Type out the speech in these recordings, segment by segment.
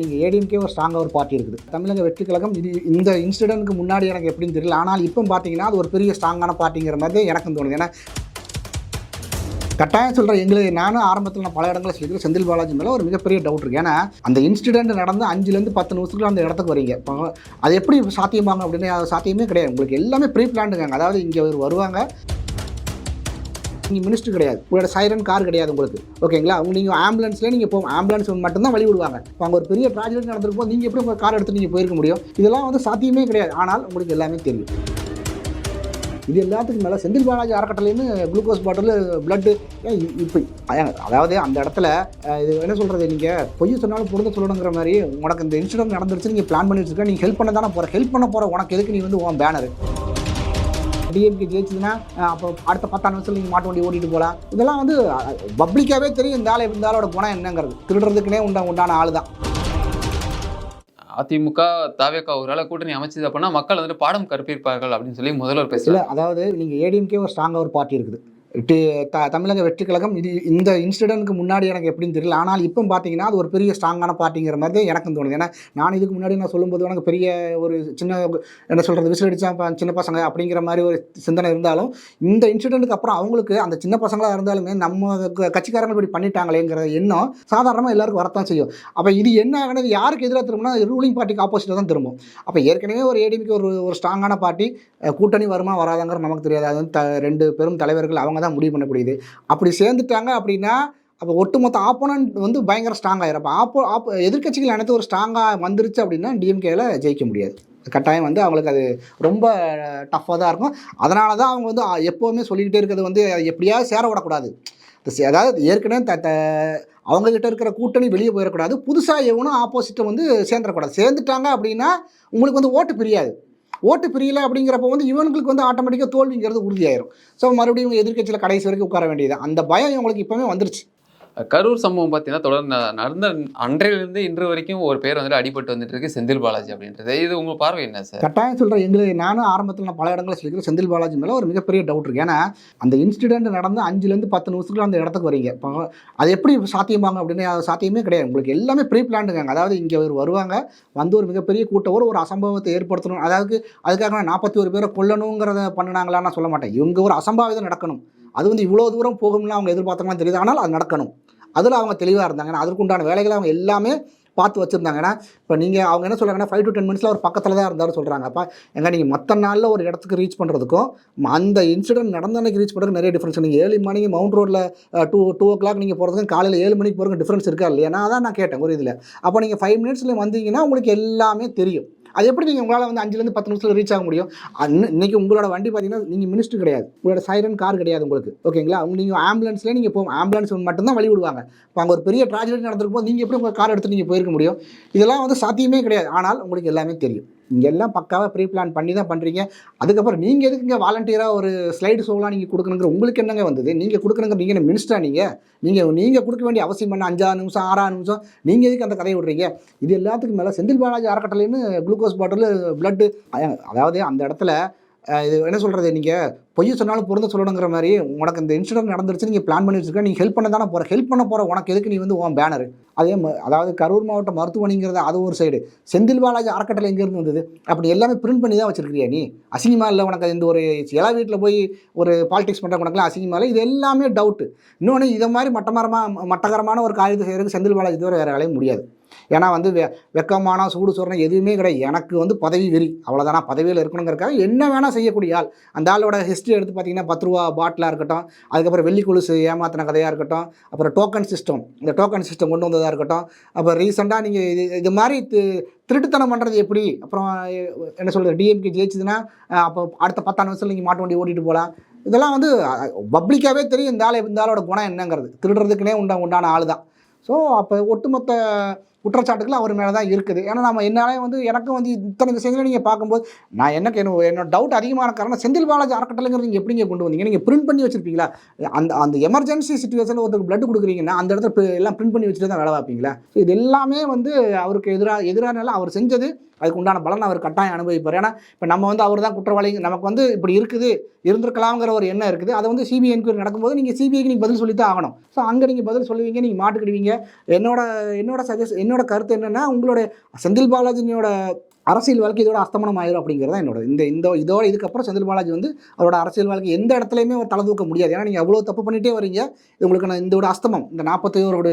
நீங்கள் ஏடிஎம்கே ஒரு ஸ்ட்ராங்காக ஒரு பார்ட்டி இருக்குது. தமிழக வெற்றி கழகம் இது இந்த இன்சிடென்ட்க்கு முன்னாடி எனக்கு எப்படின்னு தெரியல. ஆனால் இப்போ பார்த்தீங்கன்னா அது ஒரு பெரிய ஸ்ட்ராங்கான பார்ட்டிங்கிற மாதிரி தான் எனக்கும் தோணுது. ஏன்னா கட்டாயம் சொல்கிறேன் எங்களுக்கு நானும் ஆரம்பத்தில் நான் பல இடங்களில் சொல்லிக்கிறேன் செந்தில் பாலாஜி மேலே ஒரு மிகப்பெரிய டவுட் இருக்குது ஏன்னா அந்த இன்சிடென்ட் நடந்து அஞ்சுலேருந்து பத்து நிமிஷத்துக்குள்ள அந்த இடத்துக்கு வரீங்க. அது எப்படி சாத்தியமாங்க அப்படின்னு அது சாத்தியமே கிடையாது. உங்களுக்கு எல்லாமே ப்ரீ பிளான்டுங்க அதாவது இங்கே ஒரு வருவாங்க. நீங்கள் மினிஸ்டர் கிடையாது. உங்களோட சைரன் கார் கிடையாது உங்களுக்கு. ஓகேங்களா அவங்க நீங்கள் ஆம்புலன்ஸ்லேயே நீங்கள் போகும் ஆம்புலன்ஸ் மட்டும்தான் வழி விடுவாங்க இப்போ அங்கே ஒரு பெரிய ட்ராஜடி நடந்திருக்கும். நீங்கள் எப்படி உங்கள் கார் எடுத்து நீங்கள் போயிருக்க முடியும்? இதெல்லாம் வந்து சாத்தியமே கிடையாது. ஆனால் உங்களுக்கு எல்லாமே தெரியும். இது எல்லாத்துக்கும் மேலே செந்தில் பாலாஜி அறக்கட்டளைன்னு குளுக்கோஸ் பாட்டில் பிளட்டு இப்போ அதாவது அந்த இடத்துல இது என்ன சொல்கிறது நீங்கள் பொய் சொன்னாலும் பொருந்த சொல்லணுங்கிற மாதிரி உனக்கு இந்த இன்சிடென்ட் நடந்துருச்சு நீங்கள் பிளான் பண்ணி இருக்கேன் நீங்கள் ஹெல்ப் பண்ண தானே போகிற ஹெல்ப் பண்ண போகிற உனக்கு எதுக்கு நீ வந்து உன் பேனர் டிஎம்கே ஜெயிச்சதுன்னா அப்போ அடுத்த பத்தாம் நிமிஷத்தில் நீங்கள் மாட்டு வண்டி ஓட்டிட்டு போகலாம். இதெல்லாம் வந்து பப்ளிக்காகவே தெரியும் இந்த ஆள் இந்த ஆளோட குணம் என்னங்கிறது. திருடுறதுக்குனே உண்டா உண்டான ஆள் தான். அதிமுக தாவேக்கா ஒரு வேளை கூட்டணி அமைச்சது அப்படின்னா மக்கள் வந்துட்டு பாடம் கற்பிப்பார்கள் அப்படின்னு சொல்லி முதல்வர் பேசல அதாவது நீங்கள் ஏடிஎம்கே ஒரு ஸ்ட்ராங்காக ஒரு பார்ட்டி இருக்குது. த தமிழக வெற்றி கழகம் இது இந்த இன்சிடென்ட்க்கு முன்னாடி எனக்கு எப்படின்னு தெரியல. ஆனால் இப்போ பார்த்தீங்கன்னா அது ஒரு பெரிய ஸ்ட்ராங்கான பார்ட்டிங்கிற மாதிரி தான் எனக்கும் தோணுது. ஏன்னா நான் இதுக்கு முன்னாடி நான் சொல்லும்போது எனக்கு பெரிய ஒரு சின்ன என்ன சொல்கிறது விசில் அடித்தா சின்ன பசங்க அப்படிங்கிற மாதிரி ஒரு சிந்தனை இருந்தாலும் இந்த இன்சிடென்ட்டுக்கு அப்புறம் அவங்களுக்கு அந்த சின்ன பசங்களாக இருந்தாலுமே நம்ம க- கட்சிக்காரங்க இப்படி பண்ணிட்டாங்களேங்கிற எண்ணம் சாதாரணமாக எல்லாருக்கும் வரத்தான் செய்யும். அப்போ இது என்ன ஆகுனது யாருக்கு எதிராக திரும்பினா ரூலிங் பார்ட்டிக்கு ஆப்போசிட்டாக தான் திரும்பும். அப்போ ஏற்கனவே ஒரு ஏடிஎம்கே ஒரு ஒரு ஸ்ட்ராங்கான பார்ட்டி கூட்டணி வருமா வராதாங்கிற நமக்கு தெரியாது. அது வந்து த ரெண்டு பெரும் தலைவர்கள் அவங்க தான் முடிவு பண்ணக்கூடியது. அப்படி சேர்ந்துட்டாங்க அப்படின்னா அப்போ ஒட்டுமொத்த ஆப்போனன்ட் வந்து பயங்கர ஸ்ட்ராங் ஆயிரும். அப்போ ஆப்போ ஆப் எதிர்க்கட்சிகள் அனைத்து ஒரு ஸ்ட்ராங்காக வந்துருச்சு அப்படின்னா டிஎம்கேல ஜெயிக்க முடியாது. கட்டாயம் வந்து அவங்களுக்கு அது ரொம்ப டஃப்பாக தான் இருக்கும். அதனால தான் அவங்க வந்து எப்போவுமே சொல்லிக்கிட்டே இருக்கிறது வந்து எப்படியாவது சேர விடக்கூடாது. அதாவது ஏற்கனவே த த அவங்கக்கிட்ட இருக்கிற கூட்டணி வெளியே போயிடக்கூடாது. புதுசாக எவனும் ஆப்போசிட்டை வந்து சேர்ந்துடக்கூடாது. சேர்ந்துட்டாங்க அப்படின்னா உங்களுக்கு வந்து ஓட்டு பிரியாது. ஓட்டு பிரியல அப்படிங்கிறப்ப வந்து இவங்களுக்கு வந்து ஆட்டோமேட்டிக்காக தோல்விங்கிறது உறுதியாயிரும். ஸோ மறுபடியும் இவங்க எதிர்க்கட்சியில் கடைசி வரைக்கும் உட்கார வேண்டியது அந்த பயம் இவங்களுக்கு இப்போவே வந்துருச்சு. கரூர் சம்பவம் பார்த்தீங்கன்னா தொடர்ந்து நடந்த அன்றையிலிருந்து இன்று வரைக்கும் ஒரு பேர் வந்துட்டு அடிபட்டு வந்துட்டு இருக்கு செந்தில் பாலாஜி அப்படின்றது. இது உங்க பார்வை என்ன சார்? கட்டாயம் சொல்கிறேன் எங்களுக்கு நானும் ஆரம்பத்தில் நான் பல இடங்களில் சொல்லிக்கிறேன் செந்தில் பாலாஜி மேலே ஒரு மிகப்பெரிய டவுட் இருக்குது ஏன்னா அந்த இன்சிடென்ட் நடந்து அஞ்சுலேருந்து பத்து நிமிஷத்துக்குள்ள அந்த இடத்துக்கு வரீங்க. இப்போ அது எப்படி சாத்தியமாங்க அப்படின்னு அது சாத்தியமே கிடையாது. உங்களுக்கு எல்லாமே ப்ரீ பிளான்டுங்க அதாவது இங்கே அவர் வருவாங்க வந்து ஒரு மிகப்பெரிய கூட்டம் ஒரு ஒரு அசம்பவத்தை ஏற்படுத்தணும். அதாவது அதுக்காக நாற்பத்தி ஒரு பேரை கொல்லணுங்கிறத பண்ணினாங்களான்னு நான் சொல்ல மாட்டேன். இவங்க ஒரு அசம்பாவிதம் நடக்கணும். அது வந்து இவ்வளோ தூரம் போகும்னு அவங்க எதிர்பார்த்தாங்கன்னு தெரியுது. ஆனால் அது நடக்கணும். அதில் அவங்க தெளிவாக இருந்தாங்கன்னா அதற்குண்டான வேலைகளை அவங்க எல்லாமே பார்த்து வச்சுருந்தாங்கன்னா இப்போ நீங்கள் அவங்க என்ன சொல்கிறாங்கன்னா ஃபைவ் டு டென் மினிட்ஸில் ஒரு பக்கத்தில் தான் இருந்தாலும் சொல்கிறாங்க அப்போ எங்க நீங்கள் மற்ற நாளில் ஒரு இடத்துக்கு ரீச் பண்ணுறதுக்கும் அந்த இன்சிடென்ட் நடந்த அன்னைக்கு ரீச் பண்ணுறதுக்கு நிறைய டிஃப்ரென்ஸ் நீங்கள் ஏழு மணிக்கு மவுண்ட் ரோட்டில் டூ டூ ஓ கிளாக் நீங்கள் போகிறதுக்கும் காலையில் ஏழு மணிக்கு போகிறதுக்கு டிஃப்ரென்ஸ் இருக்கா இல்லையா? நான் அதான் நான் கேட்டேன் ஒரு இதில். அப்போ நீங்கள் ஃபைவ் மினிட்ஸில் வந்தீங்கன்னா உங்களுக்கு எல்லாமே தெரியும். அது எப்படி நீங்கள் உங்களால் வந்து அஞ்சுலேருந்து பத்து நிமிஷத்தில் ரீச் ஆக முடியும்? இன்னைக்கு உங்களோட வண்டி பார்த்தீங்கன்னா நீங்கள் மினிஸ்டர் கிடையாது. உங்களோட சைரன் கார் கிடையாது உங்களுக்கு. ஓகேங்களா அவங்க நீங்கள் ஆம்புலன்ஸ்லேயே நீங்கள் போகும் ஆம்புலன்ஸ் மட்டும்தான் வழி விடுவாங்க. இப்போ அங்கே ஒரு பெரிய ட்ராஜடி நடந்திருக்கும் நீங்கள் எப்படி உங்கள் கார் எடுத்து நீங்கள் போயிருக்க முடியும்? இதெல்லாம் வந்து சாத்தியமே கிடையாது. ஆனால் உங்களுக்கு எல்லாமே தெரியும். இங்கே எல்லாம் பக்காவாக ப்ரீ பிளான் பண்ணி தான் பண்ணுறீங்க அதுக்கப்புறம் நீங்கள் எதுக்குங்க வாலண்டியராக ஒரு ஸ்லைடு ஷோலாம் நீங்கள் கொடுக்கணுங்கிற உங்களுக்கு என்னங்க வந்தது? நீங்கள் கொடுக்கணுங்க நீங்கள் என்ன மினிஸ்டரா நீங்கள் நீங்கள் நீங்கள் கொடுக்க வேண்டிய அவசியம் என்ன? அஞ்சாறு நிமிஷம் ஆறாறு நிமிஷம்? நீங்கள் எதுக்கு அந்த கதையை விடுறீங்க? இது எல்லாத்துக்கும் மேலே செந்தில் பாலாஜி அறக்கட்டளைன்னு குளுக்கோஸ் பாட்டில் பிளட்டு அதாவது அந்த இடத்துல இது என்ன சொல்கிறது நீங்கள் பொய் சொன்னாலும் பொருந்த சொல்லணுங்கிற மாதிரி உனக்கு இந்த இன்சிடென்ட் நடந்துருச்சு நீங்கள் பிளான் பண்ணி வச்சுருக்க நீங்கள் ஹெல்ப் பண்ண தானே போகிற ஹெல்ப் பண்ண போகிற உனக்கு எதுக்கு நீ வந்து உன் பேனர் அதே அதாவது கரூர் மாவட்ட மருத்துவமனைங்கிறத அது ஒரு சைடு செந்தில் பாலாஜி அறக்கட்டளை எங்கேருந்து வந்தது? அப்படி எல்லாமே பிரிண்ட் பண்ணி தான் வச்சிருக்கிறியா நீ? அசிங்கமா இல்லை உனக்கு இந்த ஒரு எல்லா வீட்டில் போய் ஒரு பாலிடிக்ஸ் பண்ணுற உனக்குலாம் அசிங்கமா இல்லை? இது எல்லாமே டவுட்டு இன்னொன்று இதை மாதிரி மட்டமரமாக மட்டகரமான ஒரு காரியத்தை செய்கிறதுக்கு செந்தில் பாலாஜி தவிர வேறு வேலையும் முடியாது. ஏன்னா வந்து வெ வெக்கமான சூடு சொரணம் எதுவுமே கிடையாது. எனக்கு வந்து பதவி வெறி. அவ்வளோதானா பதவியில் இருக்கணுங்கிறக்காக என்ன வேணால் செய்யக்கூடிய ஆள். அந்த ஆளோட ஹிஸ்ட்ரி எடுத்து பார்த்தீங்கன்னா பத்து ரூபா பாட்டிலாக இருக்கட்டும் அதுக்கப்புறம் வெள்ளி கொலுசு ஏமாத்தின கதையாக இருக்கட்டும் அப்புறம் டோக்கன் சிஸ்டம் இந்த டோக்கன் சிஸ்டம் கொண்டு வந்ததாக இருக்கட்டும் அப்புறம் ரீசெண்டாக நீங்கள் இது இது மாதிரி தி- திருட்டுத்தனம் பண்ணுறது எப்படி? அப்புறம் என்ன சொல்கிறது டிஎம்கே ஜெயிச்சதுன்னா அப்போ அடுத்த பத்தாம் வருஷத்தில் நீங்கள் மாட்டு வண்டி ஓட்டிகிட்டு போகலாம் இதெல்லாம் வந்து பப்ளிக்காகவே தெரியும். இந்த ஆள் இந்த ஆளோட குணம் என்னங்கிறது. திருடுறதுக்குனே உண்டா உண்டான ஆள் தான் ஸோ அப்போ ஒட்டுமொத்த குற்றச்சாட்டுகள் அவர் மேலே தான் இருக்குது. ஏன்னா நம்ம என்னாலே வந்து எனக்கும் வந்து இத்தனை விஷயங்களை நீங்கள் பார்க்கும்போது நான் எனக்கு என்ன என்னோட டவுட் அதிகமான காரணம் செந்தில் பாலாஜி அறக்கட்டளைங்கிறது நீங்கள் எப்படிங்க கொண்டு வந்தீங்க? நீங்கள் பிரிண்ட் பண்ணி வச்சிருப்பீங்களா? அந்த அந்த எமர்ஜென்சி சுச்சுவேஷனில் ஒருத்தருக்கு பிளட் கொடுக்குறீங்கன்னா அந்த இடத்துல எல்லாம் பிரிண்ட் பண்ணி வச்சுட்டு தான் வேலை பார்ப்பீங்களா? ஸோ இது எல்லாமே வந்து அவருக்கு எதிராக எதிரானால அவர் செஞ்சது அதுக்கு உண்டான பலன் அவர் கட்டாயம் அனுபவிப்பார். ஏன்னா இப்போ நம்ம வந்து அவர் தான் குற்றவாளி நமக்கு வந்து இப்படி இருக்குது இருந்திருக்கலாம்ங்கிற ஒரு எண்ணம் இருக்குது. அதை வந்து சிபிஐ என்கொயரி நடக்கும்போது நீங்கள் சிபிஐக்கு நீங்கள் பதில் சொல்லி தான் ஆகணும். ஸோ அங்கே நீங்கள் பதில் சொல்லுவீங்க நீங்கள் மாட்டுக்கிடுவீங்க. என்னோட என்னோட சஜஸ்ட் என்னோட கருத்து என்னென்னா உங்களுடைய செந்தில் பாலாஜினியோட அரசியல் வாழ்க்கை இதோட அஸ்தமனம் ஆயிரும் அப்படிங்கிறது தான் என்னோட இந்த இந்த இதோட இதுக்கப்புறம் செந்தில் பாலாஜி வந்து அவரோட அரசியல் வாழ்க்கை எந்த இடத்துலையுமே அவர் தலை தூக்க முடியாது. ஏன்னா நீங்கள் அவ்வளோ தப்பு பண்ணிகிட்டே வரீங்க. உங்களுக்கு நான் இதோட அஸ்தமம் இந்த நாற்பத்தையோரோட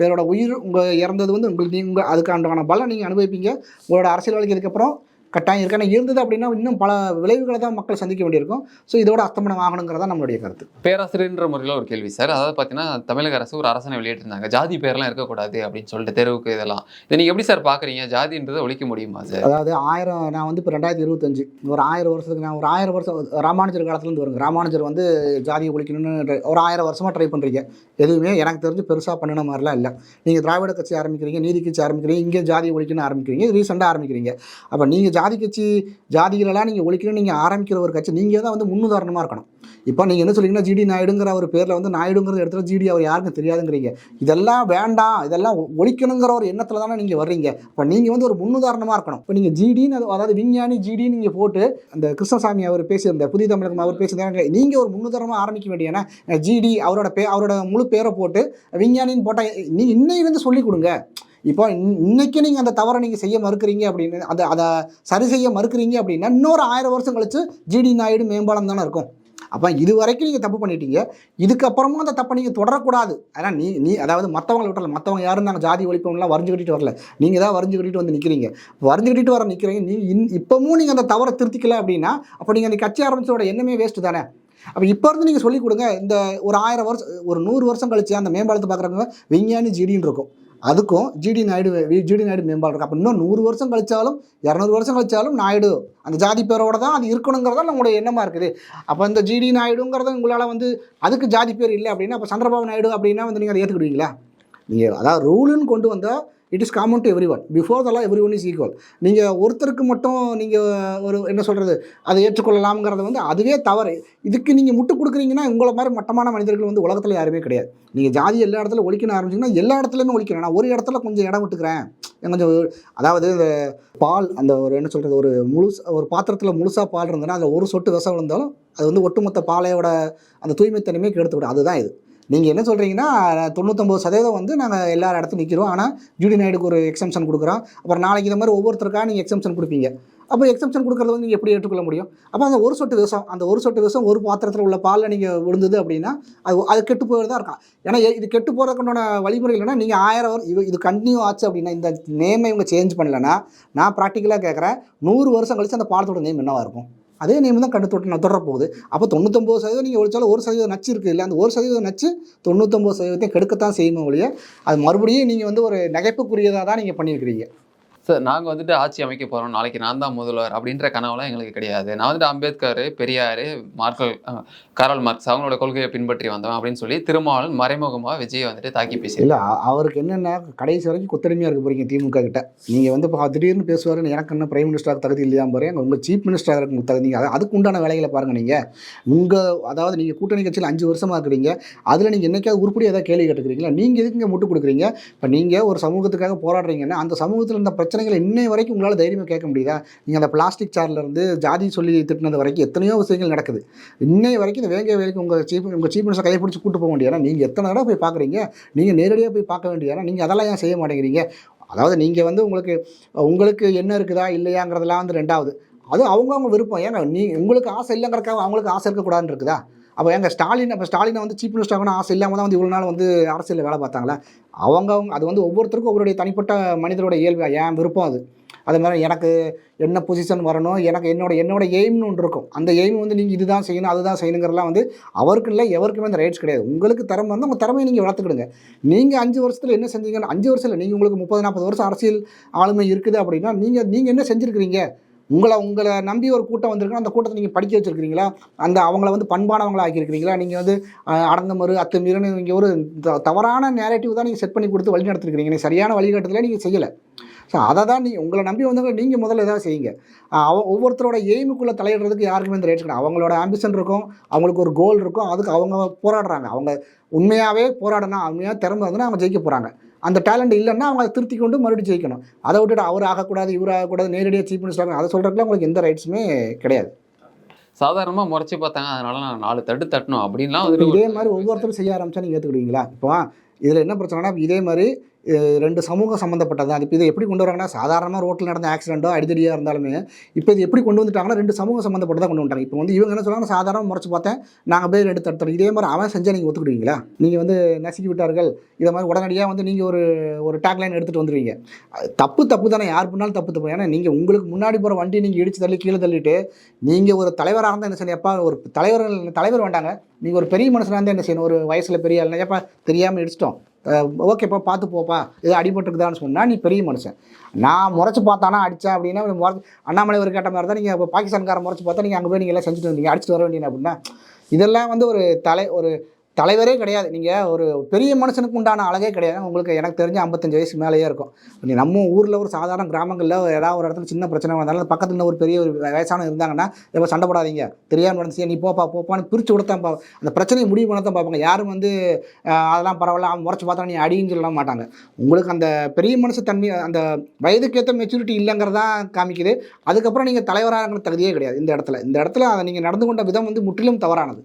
பேரோட உயிர் உங்கள் இறந்தது வந்து உங்களுக்கு நீங்கள் அதுக்கான பலம் நீங்கள் அனுபவிப்பீங்க. உங்களோட அரசியல் வாழ்க்கை இதுக்கப்புறம் கட்டாயம் இருக்கு. ஆனால் இருந்தது அப்படின்னா இன்னும் பல விளைவுகளை தான் மக்கள் சந்திக்க வேண்டியிருக்கும். ஸோ இதோட அஸ்தமனம் ஆகணுங்கிறதா நம்மளுடைய கருத்து. பேராசிரியர்ன்ற முறையில் ஒரு கேள்வி சார். அதாவது பார்த்தீங்கன்னா தமிழக அரசு ஒரு அரசனை வெளியிட்டிருந்தாங்க. ஜாதி பேர்லாம் இருக்கக்கூடாது அப்படின்னு சொல்லிட்டு தெருவுக்கு இதெல்லாம். இதை நீங்கள் எப்படி சார் பார்க்குறீங்க ஜாதின்றதை ஒழிக்க முடியுமா சார்? அதாவது ஆயிரம் நான் வந்து இப்போ ரெண்டாயிரத்தி இருபத்தஞ்சு. ஒரு ஆயிரம் வருஷத்துக்கு நான் ஒரு ஆயிரம் வருஷம் ராமானுஜர் காலத்துலேருந்து வருங்க. ராமானுஜர் வந்து ஜாதியை ஒழிக்கணும்னு ஒரு ஆயிரம் வருஷமாக ட்ரை பண்ணுறீங்க எதுவுமே எனக்கு தெரிஞ்சு பெருசாக பண்ணின மாதிரிலாம் இல்லை. நீங்கள் திராவிட கட்சி ஆரம்பிக்கிறீங்க நீதி கட்சி ஆரம்பிக்கிறீங்க இங்கே ஜாதி ஒழிக்கணும்னு ஆரம்பிக்கிறீங்க ரீசெண்டாக ஆரம்பிக்கிறீங்க. அப்போ நீங்கள் ஜாதி கட்சி ஜாதிகளெல்லாம் நீங்கள் ஒழிக்கணும் நீங்கள் ஆரம்பிக்கிற ஒரு கட்சி நீங்கள் தான் வந்து முன்னுதாரணமாக இருக்கணும். இப்போ நீங்கள் என்ன சொல்கிறீங்கன்னா ஜிடி நாயுடுங்கிற ஒரு பேரில் வந்து நாயுடுங்கிற இடத்துல ஜிடி அவர் யாருக்கும் தெரியாதுங்கிறீங்க. இதெல்லாம் வேண்டாம். இதெல்லாம் ஒழிக்கணுங்கிற ஒரு எண்ணத்தில் தானே நீங்கள் வர்றீங்க. இப்போ நீங்கள் வந்து ஒரு முன்னுதாரணமாக இருக்கணும். இப்போ நீங்கள் ஜிடின்னு அது- அதாவது விஞ்ஞானி ஜிடின்னு நீங்கள் போட்டு அந்த கிருஷ்ணசாமி அவர் பேசியிருந்த புதிய தமிழகம் அவர் பேசியிருந்தாங்க நீங்கள் ஒரு முன்னுதாரணமாக ஆரம்பிக்க வேண்டிய ஜிடி அவரோட பே அவரோட முழு பேரை போட்டு விஞ்ஞானின்னு போட்டால் நீங்கள் இன்னையிலேருந்து சொல்லிக் கொடுங்க. இப்போ இன்- இன்னைக்கு நீங்கள் அந்த தவறை நீங்கள் செய்ய மறுக்கிறீங்க அப்படின்னு அதை அதை சரி செய்ய மறுக்கிறீங்க அப்படின்னா இன்னொரு ஆயிரம் வருஷம் கழிச்சு ஜிடி நாயுடு மேம்பாலம் தானே இருக்கும். அப்போ இது வரைக்கும் நீங்கள் தப்பு பண்ணிட்டீங்க. இதுக்கப்புறமும் அந்த தப்பை நீங்கள் தொடரக்கூடாது. ஏன்னா நீ நீ அதாவது மற்றவங்களை விட்டல மற்றவங்க யாரும் நாங்கள் ஜாதி ஒழிப்போம்லாம் வரைஞ்சு கட்டிட்டு வரல. நீங்கள் தான் வரைஞ்சு கட்டிட்டு வந்து நிற்கிறீங்க வரைஞ்சு கட்டிட்டு வர நிற்கிறீங்க நீ இன் இப்போவும் நீங்கள் அந்த தவறை திருத்திக்கல அப்படின்னா அப்போ நீங்கள் அந்த கட்சி ஆரம்பிச்சோட எண்ணமே வேஸ்ட்டு தானே. அப்போ இப்போ இருந்து நீங்கள் சொல்லிக் கொடுங்க இந்த ஒரு ஆயிரம் வருஷம் ஒரு நூறு வருஷம் கழிச்சு அந்த மேம்பாலத்தை பார்க்குறவங்க விஞ்ஞானி ஜிடின்னு இருக்கும். அதுக்கும் ஜிடி நாயுடு வி- ஜிடி நாயுடு மேம்பாடு இருக்கும் அப்போ இன்னும் நூறு வருஷம் கழிச்சாலும் இரநூறு வருஷம் கழிச்சாலும் நாயுடு அந்த ஜாதி பேரோட தான் அது இருக்கணுங்கிறதா நம்மளுடைய எண்ணமாக இருக்குது. அப்போ இந்த ஜிடி நாயுடுங்கிறத உங்களால் வந்து அதுக்கு ஜாதி பேர் இல்லை அப்படின்னா அப்போ சந்திரபாபு நாயுடு அப்படின்னா வந்து நீங்கள் அதை ஏற்றுக்கிடுவீங்களா நீங்கள் அதாவது ரூலுன்னு கொண்டு வந்தால் it is common to everyone before the law everyone is equal நீங்கள் ஒருத்தருக்கு மட்டும் நீங்கள் ஒரு என்ன சொல்கிறது அதை ஏற்றுக்கொள்ளலாம்ங்கிறது வந்து அதுவே தவறு. இதுக்கு நீங்கள் முட்டு கொடுக்குறீங்கன்னா உங்களை மாதிரி மட்டமான மனிதர்கள் வந்து உலகத்தில் யாருமே கிடையாது. நீங்கள் ஜாதி எல்லா இடத்துல ஒழிக்கணும் ஆரம்பிச்சிங்கன்னா எல்லா இடத்துலையுமே ஒழிக்கணும். நான் ஒரு இடத்துல கொஞ்சம் இடம் விட்டுக்கிறேன். கொஞ்சம் அதாவது இந்த பால் அந்த ஒரு என்ன சொல்கிறது ஒரு முழுசு ஒரு பாத்திரத்தில் முழுசாக பால் இருந்ததுன்னா அதில் ஒரு சொட்டு விஷம் விழுந்தாலும் அது வந்து ஒட்டுமொத்த பாலையோட அந்த தூய்மைத்தன்மையை கெடுத்துவிடும். அதுதான் இது. நீங்கள் என்ன சொல்கிறீங்கன்னா தொண்ணூத்தொம்பது சதவீதம் வந்து நாங்கள் எல்லா இடத்துலையும் நிற்கிறோம் ஆனால் ஜூடி நாயுடுக்கு ஒரு எக்ஸம்ஷன் கொடுக்குறோம். அப்புறம் நாளைக்கு இந்த மாதிரி ஒவ்வொருத்தருக்காக நீங்கள் எக்ஸம்ஷன் கொடுப்பீங்க. அப்போ எக்ஸம்ஷன் கொடுக்குறது வந்து நீங்கள் எப்படி ஏற்றுக்கொள்ள முடியும்? அப்போ அந்த ஒரு சொட்டு விஷம் அந்த ஒரு சொட்டு விஷம் ஒரு பாத்திரத்தில் உள்ள பாலில் நீங்கள் விழுந்தது அப்படின்னா அது அது கெட்டு போகிறது தான் ஏன்னா எ- இது கெட்டு போகிறதுக்குண்டான வழிமுறை இல்லைன்னா நீங்கள் ஆயிரம் வரும் இது இது கண்டினியூ ஆச்சு அப்படின்னா இந்த நேமை இவங்க சேஞ்ச் பண்ணலன்னா நான் ப்ராக்டிக்கலாக கேட்குறேன் நூறு வருஷம் கழிச்சு அந்த பாலத்தோட நேம் என்னவாக இருக்கும்? அதே நேம் தான் கண்டு தொட்டு தொடர போகுது அப்போ தொண்ணூத்தொம்பது சதவீதம் நீங்கள் ஒழிச்சாலும் ஒரு சதவீதம் நச்சு இருக்குது இல்லை அந்த ஒரு சதவீதம் நச்சு தொண்ணூத்தொம்பது சதவீதத்தையும் கெடுக்கத்தான் செய்யுமே ஒழிய அது மறுபடியும் நீங்கள் வந்து ஒரு நகைப்புக்குரியதாக தான் நீங்கள் பண்ணியிருக்கிறீங்க. சார் நாங்கள் வந்துட்டு ஆட்சி அமைக்க போகிறோம் நாளைக்கு நான் தான் முதல்வர் அப்படின்ற கனவுலாம் எங்களுக்கு கிடையாது. நான் வந்துட்டு அம்பேத்கர் பெரியார் மார்க்கல் காரல் மார்க்ஸ் அவங்களோட கொள்கையை பின்பற்றி வந்தோம் அப்படின்னு சொல்லி திருமாவளவன் மறைமுகமாக விஜயை வந்துட்டு தாக்கி பேசி இல்லை அவருக்கு என்னென்ன கடைசி வரைக்கும் கொத்தடிமையாக இருக்க போறீங்க திமுக கிட்ட. நீங்கள் வந்து இப்போ திடீர்னு பேசுவாருன்னு எனக்கு என்ன பிரைம் மினிஸ்டருக்கு தகுதி இல்லையா பாருங்க உங்கள் சீஃப் மினிஸ்டராக இருக்கு தகுதி அது அதுக்கு உண்டான வேலைகளை பாருங்கள் நீங்கள் உங்கள் அதாவது நீங்கள் கூட்டணி கட்சியில் அஞ்சு வருஷமாக இருக்கிறீங்க. அதில் நீங்கள் என்னைக்காவது உருப்படி ஏதாவது கேள்வி கேட்டுக்கிறீங்களா? நீங்கள் எதுக்கு இங்கே முட்டு கொடுக்குறீங்க? இப்போ நீங்கள் ஒரு சமூகத்துக்காக போராடுறீங்கன்னா அந்த சமூகத்தில் இருந்த பிரச்சனைகள் இன்னை வரைக்கும் உங்களால் தைரியமாக கேட்க முடியுதா? நீங்கள் அந்த பிளாஸ்டிக் சேர்லேருந்து ஜாதி சொல்லி திட்டினது வரைக்கும் எத்தனையோ விஷயங்கள் நடக்குது. இன்னை வரைக்கும் இந்த வேங்க வேலைக்கு உங்கள் சீஃப் உங்கள் சீஃப் மினிஸ்டர் கையை பிடிச்சி கூட்டு போக வேண்டியதா நீங்கள் எத்தனை தடவை போய் பார்க்குறீங்க? நீங்கள் நேரடியாக போய் பார்க்க வேண்டியதா நீங்கள் அதெல்லாம் ஏன் செய்ய மாட்டேங்கிறீங்க? அதாவது நீங்கள் வந்து உங்களுக்கு உங்களுக்கு என்ன இருக்குதா இல்லையாங்கிறதெல்லாம் வந்து ரெண்டாவது. அது அவங்கவுங்க விருப்பம். ஏன்னா நீ உங்களுக்கு ஆசை இல்லைங்கிறக்காக அவங்களுக்கு ஆசை இருக்கக்கூடாதுன்னு இருக்குதா? அப்போ எங்கள் ஸ்டாலின் அப்போ ஸ்டாலினை வந்து சீஃப் மினிஸ்டர் ஆகணும் ஆசை இல்லாமல் தான் வந்து இவ்வளோ நாள் வந்து அரசியலில் வேலை பார்த்தாங்களே? அவங்க அவங்க அது வந்து ஒவ்வொருத்தருக்கும் அவருடைய தனிப்பட்ட மனிதரோட இயல்பு ஏன் விருப்பம் அது? அது மாதிரி எனக்கு என்ன பொசிஷன் வரணும் எனக்கு என்னோட என்னோட எய்ம்னு ஒன்று இருக்கும். அந்த எய்ம் வந்து நீங்கள் இதுதான் செய்யணும் அதுதான் செய்யணுங்கிறலாம் வந்து அவருக்கு இல்லை எவருக்குமே அந்த ரைட்ஸ் கிடையாது. உங்களுக்கு திறமை வந்து உங்கள் திறமையை நீங்கள் வளர்த்துக்கிடுங்க. நீங்கள் அஞ்சு வருஷத்தில் என்ன செஞ்சீங்கன்னு அஞ்சு வருஷத்தில் நீங்கள் உங்களுக்கு முப்பது நாற்பது வருஷம் அரசியல் ஆளுமை இருக்குது அப்படின்னா நீங்கள் நீங்கள் என்ன செஞ்சுருக்கிறீங்க? உங்களை உங்களை நம்பி ஒரு கூட்டம் வந்திருக்குன்னா அந்த கூட்டத்தை நீங்கள் படிக்க வச்சுருக்கிறீங்களா? அந்த அவங்கள வந்து பண்பானவங்களா ஆக்கியிருக்கிறீங்களா? நீங்கள் வந்து அஹ், அடங்கமறு அத்துமீறன்னு நீங்கள் ஒரு த- தவறான நேரேட்டிவ் தான் நீங்கள் செட் பண்ணி கொடுத்து வழி நடத்திருக்கிறீங்க. நீங்கள் சரியான வழிகாட்டத்தில் நீங்கள் செய்யலை. ஸோ அதை தான் நீ உங்களை நம்பி வந்தவங்க நீங்கள் முதல்ல ஏதாவது செய்யுங்க. அவ ஒவ்வொருத்தரோட எய்முக்குள்ளே தலையிடுறதுக்கு யாருக்குமே இந்த ரேட் கிடையாது. அவங்களோட ஆம்பிஷன் இருக்கும் அவங்களுக்கு ஒரு கோல் இருக்கும் அதுக்கு அவங்க போராடுறாங்க. அவங்க உண்மையாகவே போராடினா உண்மையாக திறமை வந்து அவங்க ஜெயிக்க போகிறாங்க அந்த டேலண்ட் இல்லைன்னா அவங்க அதை திருத்தி கொண்டு மறுபடியும் ஜெயிக்கணும். அதை விட்டுட்டு அவர் ஆகக்கூடாது இவர் ஆகக்கூடாது நேரடியாக சீஃப் மினிஸ்டர் அதை சொல்கிறதுக்குலாம் உங்களுக்கு எந்த ரைட்ஸுமே கிடையாது. சாதாரணமா முறைச்சு பார்த்தாங்க அதனால நான் நாலு தட்டு தட்டணும் அப்படின்லாம் இதே மாதிரி ஒவ்வொருத்தரும் செய்ய ஆரம்பிச்சா நீங்கள் ஏற்றுக்கிடுவீங்களா இப்போ இதில் என்ன பிரச்சனைனா இதே மாதிரி ரெண்டு சமூகம் சம்மந்தப்பட்டது தான் இப்போ இதை எப்படி கொண்டு வராங்கன்னா சாதாரணமாக ரோட்டில் நடந்த ஆக்சிடென்ட்டோ அடிதடியாக இருந்தாலுமே இப்போ இது எப்படி கொண்டு வந்துட்டாங்கன்னா ரெண்டு சமூகம் சம்மந்தப்பட்டதாக கொண்டு வந்துட்டாங்க. இப்போ வந்து இவங்க என்ன சொல்றாங்க சாதாரண முறைச்சு பார்த்தேன் நாங்கள் போய் ரெண்டு தடுத்துறோம் இதே மாதிரி அவன் செஞ்சால் நீங்கள் ஒத்துக்கிடுவீங்களா? நீங்கள் வந்து நசுக்கி விட்டார்கள் இதை மாதிரி உடனடியாக வந்து நீங்கள் ஒரு ஒரு டேக்லைன் எடுத்துகிட்டு வந்துடுவீங்க தப்பு தப்பு தானே யார் பண்ணாலும் தப்பு தப்பு. ஏன்னா நீங்கள் உங்களுக்கு முன்னாடி போகிற வண்டி நீங்கள் இடிச்சு தள்ளி கீழே தள்ளிட்டு நீங்கள் ஒரு தலைவராக இருந்தால் என்ன செய்யணும்? எப்பா ஒரு தலைவர் தலைவர் வேண்டாங்க. நீங்கள் ஒரு பெரிய மனுஷனாக இருந்தால் என்ன செய்யணும்? ஒரு வயசில் பெரிய ஆள் எப்போ தெரியாமல் இடிச்சிட்டோம். ஓகேப்பா பார்த்து போப்பா. இது அடிபட்டுருக்குதான்னு சொன்னால் நீ பெரிய மனுஷன். நான் முறைச்சி பார்த்தானா அடித்தா அப்படின்னா முறை அண்ணாமலை ஒரு கேட்ட மாதிரி தான் நீங்கள் இப்போ பாகிஸ்தான்காரன் முறைச்சி பார்த்தா நீங்கள் அங்கே போய் நீங்கள் எல்லாம் செஞ்சுட்டு வந்தீங்க அடிச்சுட்டு வர வேண்டியது அப்படின்னா இதெல்லாம் வந்து ஒரு தலை ஒரு தலைவரே கிடையாது. நீங்கள் ஒரு பெரிய மனுஷனுக்கு உண்டான அழகே கிடையாது. உங்களுக்கு எனக்கு தெரிஞ்ச ஐம்பத்தஞ்சு வயசு மேலேயே இருக்கும். நீ நம்ம ஊரில் ஒரு சாதாரண கிராமங்களில் ஏதாவது ஒரு இடத்துல சின்ன பிரச்சனை வந்தாலும் பக்கத்தில் ஒரு பெரிய ஒரு வயசான இருந்தாங்கன்னா இப்போ சண்டை போடாதீங்க. தெரியாமல் நடந்துச்சு. நீ போப்பா போப்பான்னு பிரித்து கொடுத்தான் பா அந்த பிரச்சனையை முடிவு பண்ண தான் பார்ப்பாங்க யாரும் வந்து அதெல்லாம் பரவாயில்ல. அவன் முறைச்சு பார்த்தா நீ அடின்னு சொல்ல மாட்டாங்க. உங்களுக்கு அந்த பெரிய மனுஷ தன்மை அந்த வயதுக்கேற்ற மெச்சூரிட்டி இல்லைங்கிறதான் காமிக்குது. அதுக்கப்புறம் நீங்கள் தலைவராக தகுதியே கிடையாது. இந்த இடத்துல. இந்த இடத்துல அதை நீங்கள் நடந்து கொண்ட விதம் வந்து முற்றிலும் தவறானது.